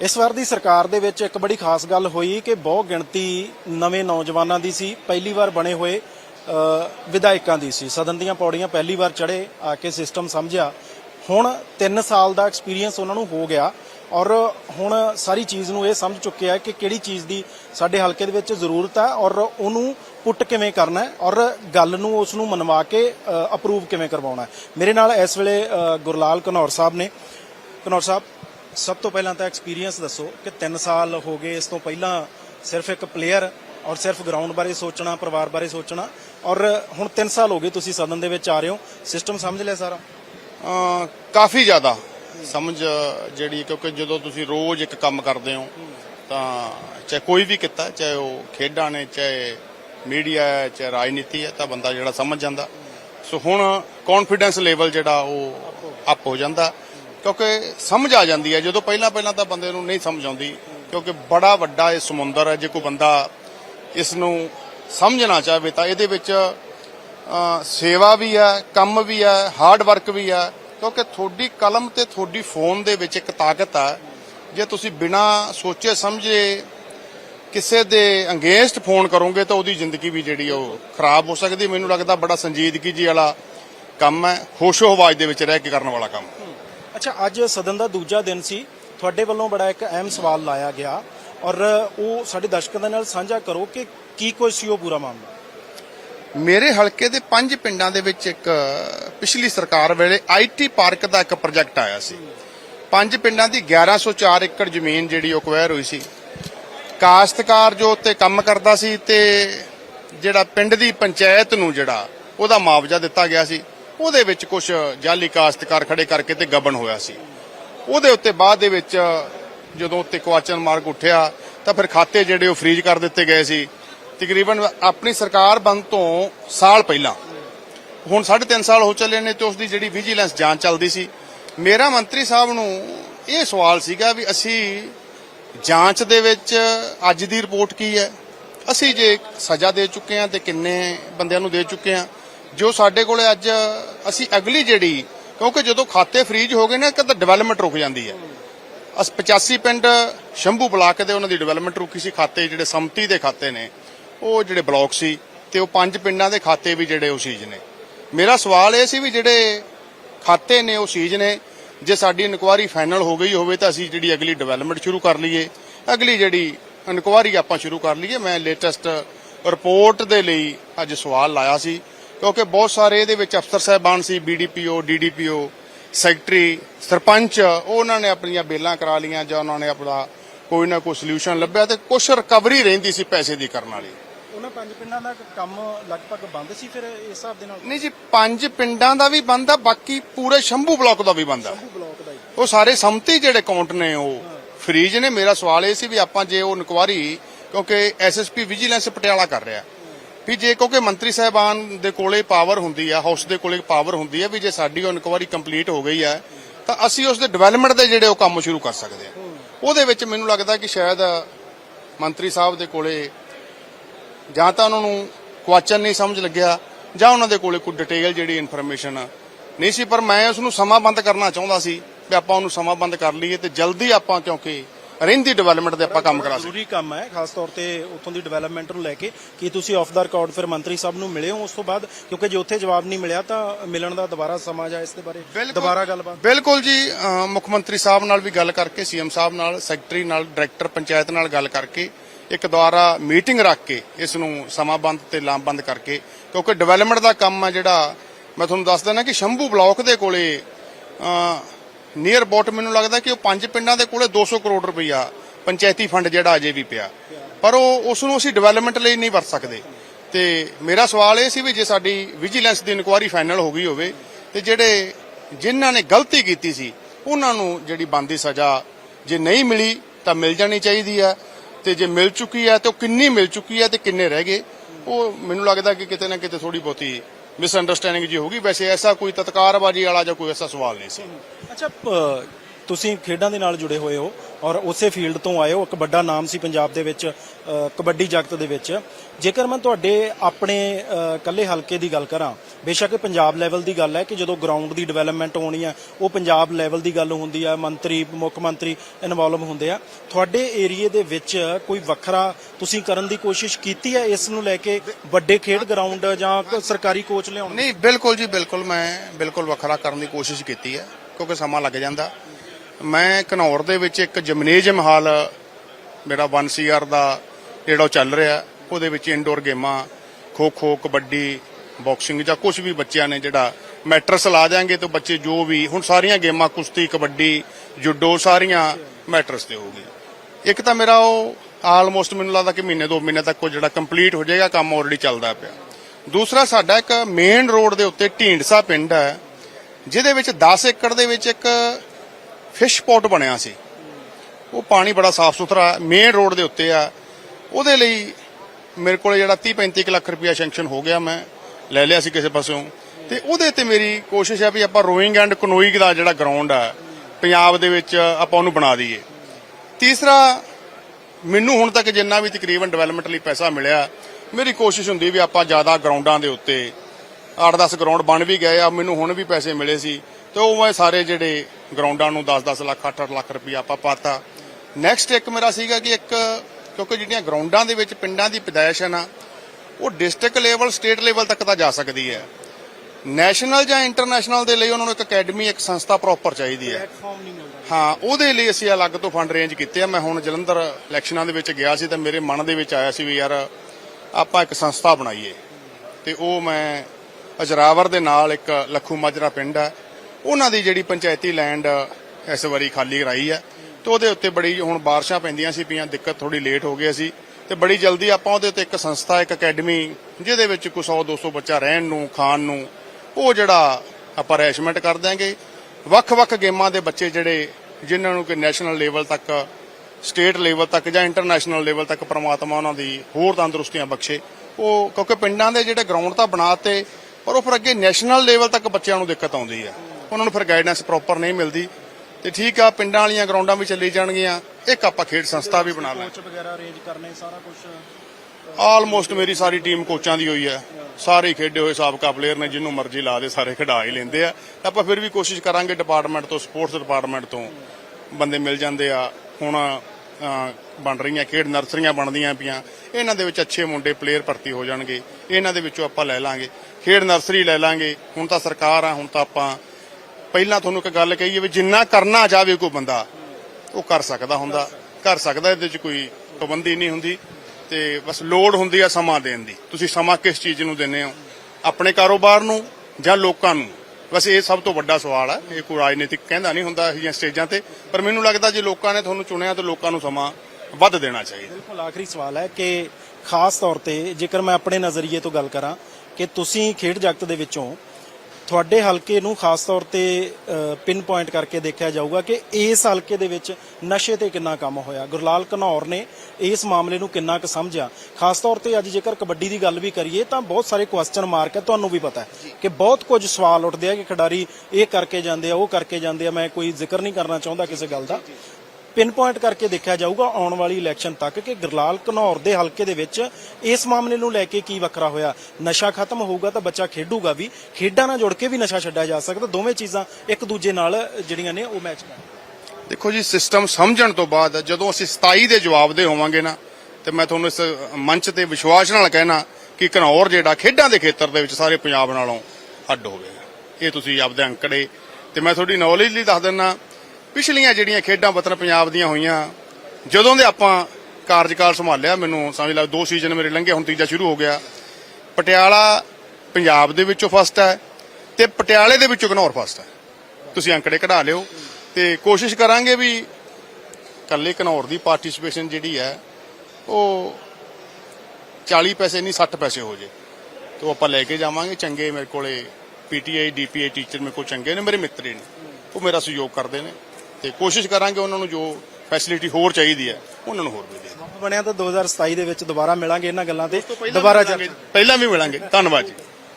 ਇਸ ਵਾਰ ਦੀ ਸਰਕਾਰ ਦੇ ਵਿੱਚ ਇੱਕ ਬੜੀ ਖਾਸ ਗੱਲ ਹੋਈ ਕਿ ਬਹੁ ਗਿਣਤੀ ਨਵੇਂ ਨੌਜਵਾਨਾਂ ਦੀ ਸੀ, ਪਹਿਲੀ ਵਾਰ ਬਣੇ ਹੋਏ ਵਿਧਾਇਕਾਂ ਦੀ ਸੀ। ਸਦਨ ਦੀਆਂ ਪੌੜੀਆਂ ਪਹਿਲੀ ਵਾਰ ਚੜੇ ਆ ਕੇ ਸਿਸਟਮ ਸਮਝਿਆ। ਹੁਣ 3 ਸਾਲ ਦਾ ਐਕਸਪੀਰੀਅੰਸ ਉਹਨਾਂ ਨੂੰ ਹੋ ਗਿਆ ਔਰ ਹੁਣ ਸਾਰੀ ਚੀਜ਼ ਨੂੰ ਇਹ ਸਮਝ ਚੁੱਕਿਆ ਕਿ ਕਿਹੜੀ ਚੀਜ਼ ਦੀ ਸਾਡੇ ਹਲਕੇ ਦੇ ਵਿੱਚ ਜ਼ਰੂਰਤ ਹੈ ਔਰ ਉਹਨੂੰ ਪੁੱਟ ਕਿਵੇਂ ਕਰਨਾ ਹੈ ਔਰ ਗੱਲ ਨੂੰ, ਉਸ ਨੂੰ ਮਨਵਾ ਕੇ ਅਪਰੂਵ ਕਿਵੇਂ ਕਰਵਾਉਣਾ ਹੈ। ਮੇਰੇ ਨਾਲ ਇਸ ਵੇਲੇ ਗੁਰਲਾਲ ਘਨੌਰ ਸਾਹਿਬ ਨੇ। ਘਨੌਰ ਸਾਹਿਬ ਸਭ ਤੋਂ ਪਹਿਲਾਂ ਤਾਂ ਐਕਸਪੀਰੀਅੰਸ ਦੱਸੋ ਕਿ 3 ਸਾਲ ਹੋ ਗਏ, ਇਸ ਤੋਂ ਪਹਿਲਾਂ ਸਿਰਫ ਇੱਕ ਪਲੇਅਰ ਔਰ ਸਿਰਫ ਗਰਾਊਂਡ ਬਾਰੇ ਸੋਚਣਾ, ਪਰਿਵਾਰ ਬਾਰੇ ਸੋਚਣਾ ਔਰ ਹੁਣ 3 ਸਾਲ ਹੋ ਗਏ ਤੁਸੀਂ ਸਦਨ ਦੇ ਵਿੱਚ ਆ ਰਹੇ ਹੋ। ਸਿਸਟਮ ਸਮਝ ਲਿਆ ਸਾਰਾ? ਕਾਫੀ ਜ਼ਿਆਦਾ। ਸਮਝ, ਜਿਹੜੀ ਕਿਉਂਕਿ ਜਦੋਂ ਤੁਸੀਂ ਰੋਜ਼ ਇੱਕ ਕੰਮ ਕਰਦੇ ਹੋ, ਤਾਂ ਚਾਹੇ ਕੋਈ ਵੀ ਕਿੱਤਾ, ਚਾਹੇ ਉਹ ਖੇਡਾਂ ਨੇ, ਚਾਹੇ ਮੀਡੀਆ ਹੈ, ਚਾਹੇ ਰਾਜਨੀਤੀ ਹੈ, ਤਾਂ ਬੰਦਾ ਜਿਹੜਾ ਸਮਝ ਜਾਂਦਾ। ਸੋ ਹੁਣ ਕੌਨਫੀਡੈਂਸ ਲੈਵਲ ਜਿਹੜਾ ਉਹ ਅਪ ਹੋ ਜਾਂਦਾ। ਕਿਉਂਕਿ ਸਮਝ ਆ ਜਾਂਦੀ ਹੈ। ਜਦੋਂ ਪਹਿਲਾਂ ਪਹਿਲਾਂ ਤਾਂ ਬੰਦੇ ਨੂੰ ਨਹੀਂ ਸਮਝ ਆਉਂਦੀ, ਕਿਉਂਕਿ ਬੜਾ ਵੱਡਾ ਇਹ ਸਮੁੰਦਰ ਹੈ। ਜੇ ਕੋਈ ਬੰਦਾ ਇਸ ਨੂੰ ਸਮਝਣਾ ਚਾਹਵੇ ਤਾਂ ਇਹਦੇ ਵਿੱਚ ਸੇਵਾ ਵੀ ਹੈ, ਕੰਮ ਵੀ ਹੈ ਹਾਰਡ ਵਰਕ ਵੀ ਹੈ। ਕਿਉਂਕਿ ਤੁਹਾਡੀ ਕਲਮ ਤੇ ਤੁਹਾਡੀ ਫੋਨ ਦੇ ਵਿੱਚ ਇੱਕ ਤਾਕਤ ਹੈ। ਜੇ ਤੁਸੀਂ ਬਿਨਾ ਸੋਚੇ ਸਮਝੇ ਕਿਸੇ ਦੇ ਅੰਗੇਸਟ ਫੋਨ ਕਰੋਗੇ ਤਾਂ ਉਹਦੀ ਜ਼ਿੰਦਗੀ ਵੀ ਜਿਹੜੀ ਉਹ ਖਰਾਬ ਹੋ ਸਕਦੀ ਮੈਨੂੰ ਲੱਗਦਾ ਬੜਾ ਸੰਜੀਦਗੀ ਜੀ ਵਾਲਾ ਕੰਮ ਹੈ। ਖੁਸ਼ੋ ਹਵਾਜ ਦੇ ਵਿੱਚ ਰਹਿ ਕੇ ਕਰਨ ਵਾਲਾ ਕੰਮ ਅੱਛਾ, ਅੱਜ ਸਦਨ ਦਾ ਦੂਜਾ ਦਿਨ ਸੀ। ਤੁਹਾਡੇ ਵੱਲੋਂ ਬੜਾ ਇੱਕ ਅਹਿਮ ਸਵਾਲ ਲਾਇਆ ਗਿਆ ਔਰ ਉਹ ਸਾਡੇ ਦਰਸ਼ਕਾਂ ਦੇ ਨਾਲ ਸਾਂਝਾ ਕਰੋ ਕਿ ਕੀ ਕੁਝ ਸੀ ਉਹ ਪੂਰਾ ਮਾਮਲਾ। ਮੇਰੇ ਹਲਕੇ ਦੇ ਪੰਜ ਪਿੰਡਾਂ ਦੇ ਵਿੱਚ ਇੱਕ ਪਿਛਲੀ ਸਰਕਾਰ ਵੇਲੇ ਆਈਟੀ ਪਾਰਕ ਦਾ ਇੱਕ ਪ੍ਰੋਜੈਕਟ ਆਇਆ ਸੀ। ਪੰਜ ਪਿੰਡਾਂ ਦੀ 1104 ਏਕੜ ਜ਼ਮੀਨ ਜਿਹੜੀ ਉਹ ਅਕਵਾਇਰ ਹੋਈ ਸੀ। ਕਾਸ਼ਤਕਾਰ ਜੋ ਉੱਤੇ ਕੰਮ ਕਰਦਾ ਸੀ ਤੇ ਜਿਹੜਾ ਪਿੰਡ ਦੀ ਪੰਚਾਇਤ ਨੂੰ ਜਿਹੜਾ ਉਹਦਾ ਮੁਆਵਜ਼ਾ ਦਿੱਤਾ ਗਿਆ ਸੀ। ਉਹਦੇ ਵਿੱਚ ਕੁਝ ਜਾਲੀ ਕਾਸ਼ਤਕਾਰ ਖੜੇ ਕਰਕੇ ਤੇ ਗਬਨ ਹੋਇਆ ਸੀ। ਉਹਦੇ ਉੱਤੇ ਬਾਅਦ ਦੇ ਵਿੱਚ ਜਦੋਂ ਉੱਤੇ ਕੁਆਚਨ ਮਾਰਗ ਉੱਠਿਆ, ਤਾਂ ਫਿਰ ਖਾਤੇ ਜਿਹੜੇ ਉਹ ਫ੍ਰੀਜ਼ ਕਰ ਦਿੱਤੇ ਗਏ ਸੀ। ਤਕਰੀਬਨ ਆਪਣੀ ਸਰਕਾਰ ਬੰਦ ਤੋਂ ਸਾਲ ਪਹਿਲਾਂ। ਹੁਣ 3.5 ਸਾਲ ਹੋ ਚੱਲੇ ਨੇ ਤੇ ਉਸ ਦੀ ਜਿਹੜੀ ਵਿਜੀਲੈਂਸ ਜਾਂਚ ਚੱਲਦੀ ਸੀ। ਮੇਰਾ ਮੰਤਰੀ ਸਾਹਿਬ ਨੂੰ ਇਹ ਸਵਾਲ ਸੀਗਾ ਵੀ ਅਸੀਂ ਜਾਂਚ ਦੇ ਵਿੱਚ ਅੱਜ ਦੀ ਰਿਪੋਰਟ ਕੀ ਹੈ? ਅਸੀਂ ਜੇ ਸਜ਼ਾ ਦੇ ਚੁੱਕੇ ਹਾਂ ਤੇ ਕਿੰਨੇ ਬੰਦਿਆਂ ਨੂੰ ਦੇ ਚੁੱਕੇ ਹਾਂ? ਜੋ ਸਾਡੇ ਕੋਲੇ ਅੱਜ ਅਸੀਂ ਅਗਲੀ ਜਿਹੜੀ, ਕਿਉਂਕਿ ਜਦੋਂ ਖਾਤੇ ਫ੍ਰੀਜ ਹੋ ਗਏ ਨੇ ਕਦੇ ਡਿਵੈਲਪਮੈਂਟ ਰੁਕ ਜਾਂਦੀ ਹੈ। ਅਸ 85 ਪਿੰਡ ਸ਼ੰਭੂ ਬਲਾਕ ਦੇ ਉਹਨਾਂ ਦੀ ਡਿਵੈਲਪਮੈਂਟ ਰੁਕੀ ਸੀ, ਖਾਤੇ ਜਿਹੜੇ ਸੰਮਤੀ ਦੇ ਖਾਤੇ ਨੇ, ਉਹ ਜਿਹੜੇ ਬਲਾਕ ਸੀ, ਤੇ ਉਹ ਪੰਜ ਪਿੰਡਾਂ ਦੇ ਖਾਤੇ ਵੀ ਜਿਹੜੇ ਉਹ ਸੀਜ ਨੇ। ਮੇਰਾ ਸਵਾਲ ਇਹ ਸੀ ਵੀ ਜਿਹੜੇ ਖਾਤੇ ਨੇ, ਉਹ ਸੀਜ ਨੇ, ਜੇ ਸਾਡੀ ਇਨਕੁਆਰੀ ਫਾਈਨਲ ਹੋ ਗਈ ਹੋਵੇ ਤਾਂ ਅਸੀਂ ਜਿਹੜੀ ਅਗਲੀ ਡਿਵੈਲਪਮੈਂਟ ਸ਼ੁਰੂ ਕਰ ਲਈਏ। ਅਗਲੀ ਜਿਹੜੀ ਇਨਕੁਆਰੀ ਆਪਾਂ ਸ਼ੁਰੂ ਕਰ ਲਈਏ, ਮੈਂ ਲੇਟੈਸਟ ਰਿਪੋਰਟ ਦੇ ਲਈ ਅੱਜ ਸਵਾਲ ਲਾਇਆ ਸੀ। ਕਿਉਂਕਿ ਬਹੁਤ ਸਾਰੇ ਇਹਦੇ ਵਿੱਚ ਅਫਸਰ ਸਾਹਿਬਾਨ ਸੀ B D P O D D P O secretary sarpanch ਉਹ ਉਹਨਾਂ ਨੇ ਆਪਣੀਆਂ ਬੇਲਾਂ ਕਰਾ ਲੀਆਂ ਜਾਂ ਉਹਨਾਂ ਨੇ ਆਪਣਾ ਕੋਈ ਨਾ ਕੋਈ ਸੋਲੂਸ਼ਨ ਲੱਭਿਆ ਤੇ ਕੁਝ ਰਿਕਵਰੀ ਰਹਿੰਦੀ ਸੀ ਪੈਸੇ ਦੀ ਕਰਨ ਵਾਲੀ। ਉਹਨਾਂ ਪੰਜ ਪਿੰਡਾਂ ਦਾ ਕੰਮ ਲਗਭਗ ਬੰਦ ਸੀ ਫਿਰ ਇਸ ਹਿਸਾਬ ਦੇ ਨਾਲ? ਨਹੀਂ ਜੀ ਪੰਜ ਪਿੰਡਾਂ ਦਾ ਵੀ ਬੰਦ ਆ ਬਾਕੀ ਪੂਰੇ ਸ਼ੰਭੂ ਬਲਾਕ ਦਾ ਵੀ ਬੰਦ ਆ। ਉਹ ਸਾਰੇ ਸੰਮਤੀ ਜਿਹੜੇ ਅਕਾਊਂਟ ਨੇ ਉਹ। ਫ੍ਰੀਜ ਨੇ ਮੇਰਾ ਸਵਾਲ ਇਹ ਸੀ ਵੀ ਆਪਾਂ ਜੇ ਉਹ ਇਨਕੁਆਰੀ ਕਿਉਂਕਿ ਐਸਐਸਪੀ ਵਿਜੀਲੈਂਸ ਪਟਿਆਲਾ ਕਰ ਰਿਹਾ। ਵੀ ਜੇ ਕਿਉਂਕਿ ਮੰਤਰੀ ਸਾਹਿਬਾਨ ਦੇ ਕੋਲੇ ਪਾਵਰ ਹੁੰਦੀ ਆ ਹਾਊਸ ਦੇ ਕੋਲੇ ਪਾਵਰ ਹੁੰਦੀ ਆ, ਵੀ ਜੇ ਸਾਡੀ ਉਹ ਇਨਕੁਆਰੀ ਕੰਪਲੀਟ ਹੋ ਗਈ ਹੈ ਤਾਂ ਅਸੀਂ ਉਸ ਦੇ ਡਿਵੈਲਪਮੈਂਟ ਦੇ ਜਿਹੜੇ ਉਹ ਕੰਮ ਸ਼ੁਰੂ ਕਰ ਸਕਦੇ ਆ। ਉਹਦੇ ਵਿੱਚ ਮੈਨੂੰ ਲੱਗਦਾ ਕਿ ਸ਼ਾਇਦ ਮੰਤਰੀ ਸਾਹਿਬ ਦੇ ਕੋਲੇ ਜਾਂ ਤਾਂ ਉਹਨਾਂ ਨੂੰ ਕੁਐਸਚਨ ਨਹੀਂ ਸਮਝ ਲੱਗਿਆ, ਜਾਂ ਉਹਨਾਂ ਦੇ ਕੋਲੇ ਕੋਈ ਡਿਟੇਲ ਜਿਹੜੀ ਇਨਫੋਰਮੇਸ਼ਨ ਨਹੀਂ ਸੀ, ਪਰ ਮੈਂ ਉਸ ਨੂੰ ਸਮਾਬੰਦ ਕਰਨਾ ਚਾਹੁੰਦਾ ਸੀ ਵੀ ਆਪਾਂ ਉਹਨੂੰ ਸਮਾਂ ਬੰਦ ਕਰ ਲਈਏ ਤੇ ਜਲਦੀ ਆਪਾਂ ਕਿਉਂਕਿ ਰਹਿੰਦੀ ਡਿਵੈਲਪਮੈਂਟ ਦੇ ਆਪਾਂ ਕੰਮ ਕਰਾ ਸਕੀਏ ਜ਼ਰੂਰੀ ਕੰਮ ਹੈ ਖਾਸ ਤੌਰ ਤੇ ਉੱਥੋਂ ਦੀ ਡਿਵੈਲਪਮੈਂਟ ਨੂੰ ਲੈ ਕੇ ਕੀ ਤੁਸੀਂ ਆਫ ਦਾ ਰਿਕਾਰਡ ਫਿਰ ਮੰਤਰੀ ਸਾਹਿਬ ਨੂੰ ਮਿਲੇ ਹੋ ਉਸ ਤੋਂ ਬਾਅਦ ਕਿਉਂਕਿ ਜੇ ਉੱਥੇ ਜਵਾਬ ਨਹੀਂ ਮਿਲਿਆ ਤਾਂ ਮਿਲਣ ਦਾ ਦੁਬਾਰਾ ਸਮਾਂ ਜਾਂ ਇਸ ਦੇ ਬਾਰੇ। ਦੁਬਾਰਾ ਗੱਲਬਾਤ ਬਿਲਕੁਲ ਜੀ ਮੁੱਖ ਮੰਤਰੀ ਸਾਹਿਬ ਨਾਲ ਵੀ ਗੱਲ ਕਰਕੇ ਸੀਐਮ ਸਾਹਿਬ ਨਾਲ ਸੈਕਟਰੀ ਨਾਲ ਡਾਇਰੈਕਟਰ ਪੰਚਾਇਤ ਨਾਲ ਗੱਲ ਕਰਕੇ ਇੱਕ ਦੁਆਰਾ ਮੀਟਿੰਗ ਰੱਖ ਕੇ ਇਸ ਨੂੰ ਸਮਾਬੰਦ ਤੇ ਲਾਮਬੰਦ ਕਰਕੇ ਕਿਉਂਕਿ ਡਿਵੈਲਪਮੈਂਟ ਦਾ ਕੰਮ ਹੈ ਜਿਹੜਾ ਮੈਂ ਤੁਹਾਨੂੰ ਦੱਸ ਦਿੰਦਾ ਕਿ ਸ਼ੰਭੂ ਬਲਾਕ ਦੇ ਕੋਲੇ ਨੀਅਰ ਅਬਾਊਟ ਮੈਨੂੰ ਲੱਗਦਾ ਕਿ ਉਹ ਪੰਜ ਪਿੰਡਾਂ ਦੇ ਕੋਲੇ 200 ਕਰੋੜ ਰੁਪਈਆ ਪੰਚਾਇਤੀ ਫੰਡ ਜਿਹੜਾ ਅਜੇ ਵੀ ਪਿਆ। ਪਰ ਉਹ ਉਸ ਨੂੰ ਅਸੀਂ ਡਿਵੈਲਪਮੈਂਟ ਲਈ ਨਹੀਂ ਵਰਤ ਸਕਦੇ। ਤੇ ਮੇਰਾ ਸਵਾਲ ਇਹ ਸੀ ਵੀ ਜੇ ਸਾਡੀ ਵਿਜੀਲੈਂਸ ਦੀ ਇਨਕੁਆਰੀ ਫਾਈਨਲ ਹੋ ਗਈ ਹੋਵੇ, ਤੇ ਜਿਹੜੇ ਜਿਨ੍ਹਾਂ ਨੇ ਗਲਤੀ ਕੀਤੀ ਸੀ, ਉਹਨਾਂ ਨੂੰ ਜਿਹੜੀ ਬੰਦੀ ਸਜ਼ਾ ਜੇ ਨਹੀਂ ਮਿਲੀ, ਤਾਂ ਮਿਲ ਜਾਣੀ ਚਾਹੀਦੀ ਹੈ ਤੇ ਜੇ ਮਿਲ ਚੁੱਕੀ ਹੈ ਤੇ ਉਹ ਕਿੰਨੀ ਮਿਲ ਚੁੱਕੀ ਹੈ ਤੇ ਕਿੰਨੇ ਰਹਿ ਗਏ, ਉਹ ਮੈਨੂੰ ਲੱਗਦਾ ਕਿ ਕਿਤੇ ਨਾ ਕਿਤੇ ਥੋੜੀ ਬਹੁਤੀ ਮਿਸਅੰਡਰਸਟੈਂਡਿੰਗ ਜੀ ਹੋਗੀ ਵੈਸੇ ਐਸਾ ਕੋਈ ਤਤਕਾਰਬਾਜੀ ਵਾਲਾ ਜਾਂ ਕੋਈ ਐਸਾ ਸਵਾਲ ਨਹੀਂ ਸੀ। ਅੱਛਾ ਤੁਸੀਂ ਖੇਡਾਂ ਦੇ ਨਾਲ ਜੁੜੇ ਹੋਏ ਹੋ ਔਰ ਉਸੇ ਫੀਲਡ ਤੋਂ ਆਏ ਹੋ। ਇੱਕ ਵੱਡਾ ਨਾਮ ਸੀ ਪੰਜਾਬ ਦੇ ਵਿੱਚ ਅ, ਕਬੱਡੀ ਜਗਤ ਦੇ ਵਿੱਚ। ਜੇਕਰ ਮੈਂ ਤੁਹਾਡੇ ਆਪਣੇ ਅ, ਇਕੱਲੇ ਹਲਕੇ ਦੀ ਗੱਲ ਕਰਾਂ ਬੇਸ਼ੱਕ ਪੰਜਾਬ ਲੈਵਲ ਦੀ ਗੱਲ ਹੈ ਕਿ ਜਦੋਂ ਗਰਾਊਂਡ ਦੀ ਡਿਵੈਲਪਮੈਂਟ ਹੋਣੀ ਹੈ ਉਹ ਪੰਜਾਬ ਲੈਵਲ ਦੀ ਗੱਲ ਹੁੰਦੀ ਹੈ ਮੰਤਰੀ ਮੁੱਖ ਮੰਤਰੀ ਇਨਵੋਲਵ ਹੁੰਦੇ ਆ। ਤੁਹਾਡੇ ਏਰੀਏ ਦੇ ਵਿੱਚ ਕੋਈ ਵੱਖਰਾ ਤੁਸੀਂ ਕਰਨ ਦੀ ਕੋਸ਼ਿਸ਼ ਕੀਤੀ ਹੈ ਇਸ ਨੂੰ ਲੈ ਕੇ ਵੱਡੇ ਖੇਡ ਗਰਾਊਂਡ ਜਾਂ ਕੋਈ ਸਰਕਾਰੀ ਕੋਚ ਲਿਆਉਣ ਦੀ? ਨਹੀਂ ਬਿਲਕੁਲ ਜੀ ਬਿਲਕੁਲ ਮੈਂ ਬਿਲਕੁਲ ਵੱਖਰਾ ਕਰਨ ਦੀ ਕੋਸ਼ਿਸ਼ ਕੀਤੀ ਹੈ ਕਿਉਂਕਿ ਸਮਾਂ ਲੱਗ ਜਾਂਦਾ। ਮੈਂ ਘਨੌਰ ਦੇ ਵਿੱਚ ਇੱਕ ਜਿਮਨੇਜ਼ੀਅਮ ਹਾਲ, ਮੇਰਾ 1 ਸੀਆਰ ਦਾ ਜਿਹੜਾ ਉਹ ਚੱਲ ਰਿਹਾ, ਉਹਦੇ ਵਿੱਚ ਇਨਡੋਰ ਗੇਮਾਂ ਖੋ ਖੋ ਕਬੱਡੀ ਬਾਕਸਿੰਗ ਜਾਂ ਕੁਝ ਵੀ ਬੱਚਿਆਂ ਨੇ ਜਿਹੜਾ ਮੈਟਰਸ ਲਾ ਜਾਾਂਗੇ ਤਾਂ ਬੱਚੇ ਜੋ ਵੀ, ਹੁਣ ਸਾਰੀਆਂ ਗੇਮਾਂ ਕੁਸ਼ਤੀ, ਕਬੱਡੀ, ਜੁੱਡੋ ਸਾਰੀਆਂ ਮੈਟਰਸ ਤੇ ਹੋਊਗੀ। ਇੱਕ ਤਾਂ ਮੇਰਾ ਉਹ ਆਲਮੋਸਟ ਮੈਨੂੰ ਲੱਗਦਾ ਕਿ ਮਹੀਨੇ, ਦੋ ਮਹੀਨੇ ਤੱਕ ਉਹ ਜਿਹੜਾ ਕੰਪਲੀਟ ਹੋ ਜਾਏਗਾ, ਕੰਮ ਆਲਰੇਡੀ ਚੱਲਦਾ ਪਿਆ। ਦੂਸਰਾ ਸਾਡਾ ਇੱਕ ਮੇਨ ਰੋਡ ਦੇ ਉੱਤੇ ਢੀਂਡਸਾ ਪਿੰਡ ਹੈ, ਜਿਹਦੇ ਵਿੱਚ 10 ਏਕੜ ਦੇ ਵਿੱਚ ਇੱਕ ਫਿਸ਼ ਪੋਟ ਬਣਿਆ ਸੀ। ਉਹ ਪਾਣੀ ਬੜਾ ਸਾਫ਼ ਸੁਥਰਾ ਮੇਨ ਰੋਡ ਦੇ ਉੱਤੇ ਆ। ਉਹਦੇ ਲਈ ਮੇਰੇ ਕੋਲ ਜਿਹੜਾ 30 35 ਲੱਖ ਰੁਪਇਆ ਸੈਂਕਸ਼ਨ ਹੋ ਗਿਆ ਮੈਂ, ਲੈ ਲਿਆ ਸੀ ਕਿਸੇ ਪਾਸਿਓਂ। ਤੇ ਉਹਦੇ ਤੇ ਮੇਰੀ ਕੋਸ਼ਿਸ਼ ਹੈ ਵੀ ਆਪਾਂ ਰੋਇੰਗ ਐਂਡ ਕਨੋਇੰਗ ਦਾ ਜਿਹੜਾ ਗਰਾਊਂਡ ਆ, ਪੰਜਾਬ ਦੇ ਵਿੱਚ ਆਪਾਂ ਉਹਨੂੰ ਬਣਾ ਦਈਏ। ਤੀਸਰਾ, ਮੈਨੂੰ ਹੁਣ ਤੱਕ ਜਿੰਨਾ ਵੀ ਤਕਰੀਬਨ ਡਿਵੈਲਪਮੈਂਟ ਲਈ ਪੈਸਾ ਮਿਲਿਆ, ਮੇਰੀ ਕੋਸ਼ਿਸ਼ ਹੁੰਦੀ ਵੀ ਆਪਾਂ ਜ਼ਿਆਦਾ ਗਰਾਊਂਡਾਂ ਦੇ ਉੱਤੇ 8-10 ਗਰਾਊਂਡ ਬਣ ਵੀ ਗਏ ਆ, ਮੈਨੂੰ ਹੁਣ ਵੀ ਪੈਸੇ ਮਿਲੇ ਸੀ। ਤੇ ਉਹ ਮੈਂ ਸਾਰੇ ਜਿਹੜੇ ਗਰਾਊਂਡਾਂ ਨੂੰ 10-10 ਲੱਖ 8-8 ਲੱਖ ਰੁਪਇਆ ਆਪਾਂ ਪਾਤਾ। ਨੈਕਸਟ ਇੱਕ ਮੇਰਾ ਸੀਗਾ ਕਿ ਇੱਕ ਕਿਉਂਕਿ ਜਿਹੜੀਆਂ ਗਰਾਊਂਡਾਂ ਦੇ ਵਿੱਚ ਪਿੰਡਾਂ ਦੀ ਪਦਾਇਸ਼ ਹੈ ਨਾ ਉਹ ਡਿਸਟ੍ਰਿਕਟ ਲੈਵਲ ਸਟੇਟ ਲੈਵਲ ਤੱਕ ਤਾਂ ਜਾ ਸਕਦੀ ਹੈ। ਨੈਸ਼ਨਲ ਜਾਂ ਇੰਟਰਨੈਸ਼ਨਲ ਦੇ ਲਈ ਉਹਨਾਂ ਨੂੰ ਇੱਕ ਅਕੈਡਮੀ ਇੱਕ ਸੰਸਥਾ ਪ੍ਰੋਪਰ ਚਾਹੀਦੀ ਹੈ। ਹਾਂ ਉਹਦੇ ਲਈ ਅਸੀਂ ਅਲੱਗ ਤੋਂ ਫੰਡ ਅਰੇਂਜ ਕੀਤੇ ਆ। ਮੈਂ ਹੁਣ ਜਲੰਧਰ ਇਲੈਕਸ਼ਨਾਂ ਦੇ ਵਿੱਚ ਗਿਆ ਸੀ ਤਾਂ ਮੇਰੇ ਮਨ ਦੇ ਵਿੱਚ ਆਇਆ ਸੀ ਵੀ ਯਾਰ ਆਪਾਂ ਇੱਕ ਸੰਸਥਾ ਬਣਾਈਏ। ਤੇ ਉਹ ਮੈਂ ਅਜਰਾਵਰ ਦੇ ਨਾਲ ਇੱਕ ਲੱਖੂ ਮਾਜਰਾ ਪਿੰਡ ਹੈ। ਉਹਨਾਂ ਦੀ ਜਿਹੜੀ ਪੰਚਾਇਤੀ ਲੈਂਡ ਇਸ ਵਾਰੀ ਖਾਲੀ ਕਰਾਈ ਹੈ ਤੇ ਉਹਦੇ ਉੱਤੇ ਬੜੀ ਹੁਣ ਬਾਰਿਸ਼ਾਂ ਪੈਂਦੀਆਂ ਸੀ ਪਈਆਂ, ਦਿੱਕਤ ਥੋੜੀ ਲੇਟ ਹੋ ਗਈ ਸੀ ਤੇ ਬੜੀ ਜਲਦੀ ਆਪਾਂ ਉਹਦੇ ਉੱਤੇ ਇੱਕ ਸੰਸਥਾ, ਇੱਕ ਅਕੈਡਮੀ ਜਿਹਦੇ ਵਿੱਚ ਕੋਈ 100 200 ਬੱਚਾ ਰਹਿਣ ਨੂੰ, ਖਾਣ ਨੂੰ, ਉਹ ਜਿਹੜਾ ਆਪਾਂ ਰੈਸ਼ਮੈਂਟ ਕਰ ਦਾਂਗੇ ਵੱਖ-ਵੱਖ ਗੇਮਾਂ ਦੇ ਬੱਚੇ ਜਿਹੜੇ ਜਿਨ੍ਹਾਂ ਨੂੰ ਕਿ ਨੈਸ਼ਨਲ ਲੈਵਲ ਤੱਕ ਸਟੇਟ ਲੈਵਲ ਤੱਕ ਜਾਂ ਇੰਟਰਨੈਸ਼ਨਲ ਲੈਵਲ ਤੱਕ ਪ੍ਰਮਾਤਮਾ ਉਹਨਾਂ ਦੀ ਹੋਰ ਤੰਦਰੁਸਤੀਆਂ ਬਖਸ਼ੇ। ਉਹ ਕਿਉਂਕਿ ਪਿੰਡਾਂ ਦੇ ਜਿਹੜੇ ਗਰਾਊਂਡ ਤਾਂ ਬਣਾਤੇ, ਪਰ ਉਹ ਫਿਰ ਅੱਗੇ ਨੈਸ਼ਨਲ ਲੈਵਲ ਤੱਕ ਬੱਚਿਆਂ ਨੂੰ ਦਿੱਕਤ ਆਉਂਦੀ ਹੈ ਉਹਨਾਂ ਨੂੰ ਫਿਰ ਗਾਈਡੈਂਸ ਪ੍ਰੋਪਰ ਨਹੀਂ ਮਿਲਦੀ। ਤੇ ਠੀਕ ਆ ਪਿੰਡਾਂ ਵਾਲੀਆਂ ਗਰਾਊਂਡਾਂ ਵੀ ਚੱਲੀ ਜਾਣਗੀਆਂ। ਇੱਕ ਆਪਾਂ ਖੇਡ ਸੰਸਥਾ ਵੀ ਬਣਾ ਲਾਂਗੇ ਕੋਚ ਵਗੈਰਾ ਅਰੇਂਜ ਕਰਨੇ ਸਾਰਾ ਕੁਝ ਆਲਮੋਸਟ ਮੇਰੀ ਸਾਰੀ ਟੀਮ ਕੋਚਾਂ ਦੀ ਹੋਈ ਹੈ। ਸਾਰੇ ਖੇਡੇ ਹੋਏ ਸਾਬਕਾ ਪਲੇਅਰ ਨੇ ਜਿੰਨੂੰ ਮਰਜ਼ੀ ਲਾ ਦੇ ਸਾਰੇ ਖਿਡਾ ਹੀ ਲੈਂਦੇ ਆ। ਆਪਾਂ ਫਿਰ ਵੀ ਕੋਸ਼ਿਸ਼ ਕਰਾਂਗੇ ਡਿਪਾਰਟਮੈਂਟ ਤੋਂ ਸਪੋਰਟਸ ਡਿਪਾਰਟਮੈਂਟ ਤੋਂ ਬੰਦੇ ਮਿਲ ਜਾਂਦੇ ਆ। ਹੁਣ ਬਣ ਰਹੀਆਂ ਖੇਡ ਨਰਸਰੀਆਂ ਬਣਦੀਆਂ ਪਈਆਂ। ਇਹਨਾਂ ਦੇ ਵਿੱਚ ਅੱਛੇ ਮੁੰਡੇ ਪਲੇਅਰ ਭਰਤੀ ਹੋ ਜਾਣਗੇ। ਇਹਨਾਂ ਦੇ ਵਿੱਚੋਂ ਆਪਾਂ ਲੈ ਲਾਂਗੇ। ਖੇਡ ਨਰਸਰੀ ਲੈ ਲਾਂਗੇ। ਹੁਣ ਤਾਂ ਸਰਕਾਰ ਆ ਹੁਣ ਤਾਂ ਆਪਾਂ ਪਹਿਲਾਂ ਤੁਹਾਨੂੰ ਇੱਕ ਗੱਲ ਕਹੀਏ ਵੀ ਜਿੰਨਾ ਕਰਨਾ ਚਾਹਵੇ ਕੋਈ ਬੰਦਾ, ਉਹ ਕਰ ਸਕਦਾ ਹੁੰਦਾ। ਕਰ ਸਕਦਾ ਇਹਦੇ 'ਚ ਕੋਈ ਪਾਬੰਦੀ ਨਹੀਂ ਹੁੰਦੀ ਤੇ ਬਸ ਲੋੜ ਹੁੰਦੀ ਆ ਸਮਾਂ ਦੇਣ ਦੀ। ਤੁਸੀਂ ਸਮਾਂ ਕਿਸ ਚੀਜ਼ ਨੂੰ ਦਿੰਦੇ ਹੋ? ਆਪਣੇ ਕਾਰੋਬਾਰ ਨੂੰ ਜਾਂ ਲੋਕਾਂ ਨੂੰ? ਬਸ ਇਹ ਸਭ ਤੋਂ ਵੱਡਾ ਸਵਾਲ ਹੈ ਇਹ ਕੋਈ ਰਾਜਨੀਤਿਕ ਕਹਿੰਦਾ ਨਹੀਂ ਹੁੰਦਾ ਇਹ ਸਟੇਜਾਂ ਤੇ, ਪਰ ਮੈਨੂੰ ਲੱਗਦਾ ਜੇ ਲੋਕਾਂ ਨੇ ਤੁਹਾਨੂੰ ਚੁਣਿਆ ਤਾਂ ਲੋਕਾਂ ਨੂੰ ਸਮਾਂ ਵੱਧ ਦੇਣਾ ਚਾਹੀਦਾ। ਬਿਲਕੁਲ, ਆਖਰੀ ਸਵਾਲ ਹੈ ਕਿ ਖਾਸ ਤੌਰ ਤੇ ਜੇਕਰ ਮੈਂ ਆਪਣੇ ਨਜ਼ਰੀਏ ਤੋਂ ਗੱਲ ਕਰਾਂ ਕਿ ਤੁਸੀਂ ਖੇਡ ਜਗਤ ਦੇ ਵਿੱਚੋਂ ਤੁਹਾਡੇ ਹਲਕੇ ਨੂੰ ਖਾਸ ਤੌਰ ਤੇ ਪਿਨ ਪੁਆਇੰਟ ਕਰਕੇ ਦੇਖਿਆ ਜਾਊਗਾ ਕਿ ਇਸ ਹਲਕੇ ਦੇ ਵਿੱਚ ਨਸ਼ੇ ਤੇ ਕਿੰਨਾ ਕੰਮ ਹੋਇਆ। ਗੁਰਲਾਲ ਘਨੌਰ ਨੇ ਇਸ ਮਾਮਲੇ ਨੂੰ ਕਿੰਨਾ ਕੁ ਸਮਝਿਆ। ਖਾਸ ਤੌਰ ਤੇ ਅੱਜ ਜੇਕਰ ਕਬੱਡੀ ਦੀ ਗੱਲ ਵੀ ਕਰੀਏ, ਤਾਂ ਬਹੁਤ ਸਾਰੇ ਕੁਐਸਚਨ ਮਾਰਕ ਹੈ, ਤੁਹਾਨੂੰ ਵੀ ਪਤਾ ਹੈ ਕਿ ਬਹੁਤ ਕੁਝ ਸਵਾਲ ਉੱਠਦੇ ਆ ਕਿ ਖਿਡਾਰੀ ਇਹ ਕਰਕੇ ਜਾਂਦੇ ਆ, ਉਹ ਕਰਕੇ ਜਾਂਦੇ ਆ। ਮੈਂ ਕੋਈ ਜ਼ਿਕਰ ਨਹੀਂ ਕਰਨਾ ਚਾਹੁੰਦਾ ਕਿਸੇ ਗੱਲ ਦਾ। ਪਿਨ ਪੁਆਇੰਟ ਕਰਕੇ ਦੇਖਿਆ ਜਾਊਗਾ ਆਉਣ ਵਾਲੀ ਇਲੈਕਸ਼ਨ ਤੱਕ ਕਿ ਗਰਲਾਲ ਘਨੌਰ ਦੇ ਹਲਕੇ ਦੇ ਵਿੱਚ ਇਸ ਮਾਮਲੇ ਨੂੰ ਲੈ ਕੇ ਕੀ ਵੱਖਰਾ ਹੋਇਆ। ਨਸ਼ਾ ਖਤਮ ਹੋਊਗਾ ਤਾਂ ਬੱਚਾ ਖੇਡੂਗਾ ਵੀ। ਖੇਡਾਂ ਨਾਲ ਜੁੜ ਕੇ ਵੀ ਨਸ਼ਾ ਛੱਡਿਆ ਜਾ ਸਕਦਾ। ਦੋਵੇਂ ਚੀਜ਼ਾਂ ਇੱਕ ਦੂਜੇ ਨਾਲ ਜਿਹੜੀਆਂ ਨੇ ਉਹ ਮੈਚ ਕਰ ਦੇਖੋ ਜੀ ਸਿਸਟਮ ਸਮਝਣ ਤੋਂ ਬਾਅਦ ਜਦੋਂ ਅਸੀਂ 27 ਦੇ ਜਵਾਬ ਦੇ ਹੋਵਾਂਗੇ ਨਾ, ਤੇ ਮੈਂ ਤੁਹਾਨੂੰ ਇਸ ਮੰਚ ਤੇ ਵਿਸ਼ਵਾਸ ਨਾਲ ਕਹਿਣਾ ਕਿ ਘਨੌਰ ਜਿਹੜਾ ਖੇਡਾਂ ਦੇ ਖੇਤਰ ਦੇ ਵਿੱਚ ਸਾਰੇ ਪੰਜਾਬ ਨਾਲੋਂ ਅੱਡ ਹੋਵੇਗਾ ਇਹ ਤੁਸੀਂ ਆਪਦੇ ਅੰਕੜੇ, ਤੇ ਮੈਂ ਤੁਹਾਡੀ ਨੌਲੇਜ ਲਈ ਦੱਸ ਦਿੰਨਾ ਪਿਛਲੀਆਂ ਜਿਹੜੀਆਂ ਖੇਡਾਂ ਵਤਨ ਪੰਜਾਬ ਦੀਆਂ ਹੋਈਆਂ, ਜਦੋਂ ਦੇ ਆਪਾਂ ਕਾਰਜਕਾਲ ਸੰਭਾਲਿਆ, ਮੈਨੂੰ ਸਮਝ ਲਾ ਦੋ ਸੀਜ਼ਨ ਮੇਰੇ ਲੰਘੇ, ਹੁਣ ਤੀਜਾ ਸ਼ੁਰੂ ਹੋ ਗਿਆ। ਪਟਿਆਲਾ ਪੰਜਾਬ ਦੇ ਵਿੱਚੋਂ ਫਸਟ ਹੈ ਤੇ ਪਟਿਆਲੇ ਦੇ ਵਿੱਚੋਂ ਘਨੌਰ ਫਸਟ ਹੈ? ਤੁਸੀਂ ਅੰਕੜੇ ਕਢਾ ਲਿਓ ਤੇ ਕੋਸ਼ਿਸ਼ ਕਰਾਂਗੇ ਵੀ ਕੱਲੇ ਘਨੌਰ ਦੀ ਪਾਰਟਿਸਿਪੇਸ਼ਨ ਜਿਹੜੀ ਹੈ, ਉਹ 40 ਪੈਸੇ ਨਹੀਂ 60 ਪੈਸੇ ਹੋ ਜੇ। ਤੇ ਉਹ ਆਪਾਂ ਲੈ ਕੇ ਜਾਵਾਂਗੇ, ਚੰਗੇ ਮੇਰੇ ਕੋਲੇ ਪੀਟੀਆਈ ਡੀਪੀਆਈ ਟੀਚਰ ਮੇਰੇ ਕੋਲ ਚੰਗੇ ਨੇ, ਮੇਰੇ ਮਿੱਤਰ ਨੇ। ਉਹ ਮੇਰਾ ਸਹਿਯੋਗ ਕਰਦੇ ਨੇ। ਤੇ ਕੋਸ਼ਿਸ਼ ਕਰਾਂਗੇ ਉਹਨਾਂ ਨੂੰ ਜੋ ਫੈਸਿਲਿਟੀ ਹੋਰ ਚਾਹੀਦੀ ਹੈ ਉਹਨਾਂ ਨੂੰ ਹੋਰ ਸਬੱਬ ਬਣਿਆ ਤਾਂ 2027 ਦੇ ਵਿੱਚ ਦੁਬਾਰਾ ਮਿਲਾਂਗੇ ਇਹਨਾਂ ਗੱਲਾਂ ਤੇ ਦੁਬਾਰਾ ਪਹਿਲਾਂ ਵੀ ਮਿਲਾਂਗੇ। ਧੰਨਵਾਦ ਜੀ।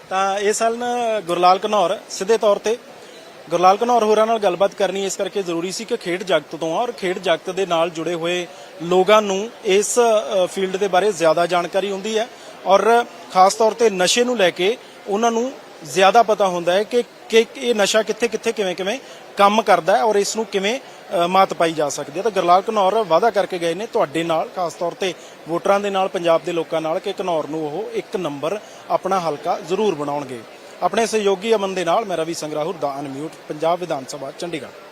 ਤਾਂ ਇਹ ਸਨ ਗੁਰਲਾਲ ਘਨੌਰ ਸਿੱਧੇ ਤੌਰ ਤੇ ਗੁਰਲਾਲ ਘਨੌਰ ਹੋਰਾਂ ਨਾਲ ਗੱਲਬਾਤ ਕਰਨੀ ਇਸ ਕਰਕੇ ਜ਼ਰੂਰੀ ਸੀ ਕਿ ਖੇਡ ਜਗਤ ਤੋਂ ਔਰ ਖੇਡ ਜਗਤ ਦੇ ਨਾਲ ਜੁੜੇ ਹੋਏ ਲੋਕਾਂ ਨੂੰ ਇਸ ਫੀਲਡ ਦੇ ਬਾਰੇ ਜ਼ਿਆਦਾ ਜਾਣਕਾਰੀ ਹੁੰਦੀ ਹੈ ਔਰ ਖਾਸ ਤੌਰ ਤੇ ਨਸ਼ੇ ਨੂੰ ਲੈ ਕੇ ਉਹਨਾਂ ਨੂੰ ਜ਼ਿਆਦਾ ਪਤਾ ਹੁੰਦਾ ਹੈ ਕਿ ਕਿ ਇਹ ਨਸ਼ਾ ਕਿੱਥੇ ਕਿੱਥੇ ਕਿਵੇਂ ਕਿਵੇਂ ਕੰਮ ਕਰਦਾ ਹੈ ਔਰ ਇਸ ਨੂੰ ਕਿਵੇਂ ਮਾਤ ਪਾਈ ਜਾ ਸਕਦੀ ਹੈ। ਤਾਂ ਗੁਰਲਾਲ ਘਨੌਰ ਵਾਅਦਾ ਕਰਕੇ ਗਏ ਨੇ ਤੁਹਾਡੇ ਨਾਲ, ਖਾਸ ਤੌਰ ਤੇ ਵੋਟਰਾਂ ਦੇ ਨਾਲ, ਪੰਜਾਬ ਦੇ ਲੋਕਾਂ ਨਾਲ, ਕਿ ਘਨੌਰ ਨੂੰ ਉਹ ਇੱਕ ਨੰਬਰ ਆਪਣਾ ਹਲਕਾ ਜ਼ਰੂਰ ਬਣਾਉਣਗੇ। ਆਪਣੇ ਸਹਿਯੋਗੀ ਅਮਨ ਦੇ ਨਾਲ, ਮੈਂ ਰਵੀ ਸੰਗਰਾਹੁਰ ਦਾ ਅਨਮਿਊਟ, ਪੰਜਾਬ ਵਿਧਾਨ ਸਭਾ, ਚੰਡੀਗੜ੍ਹ।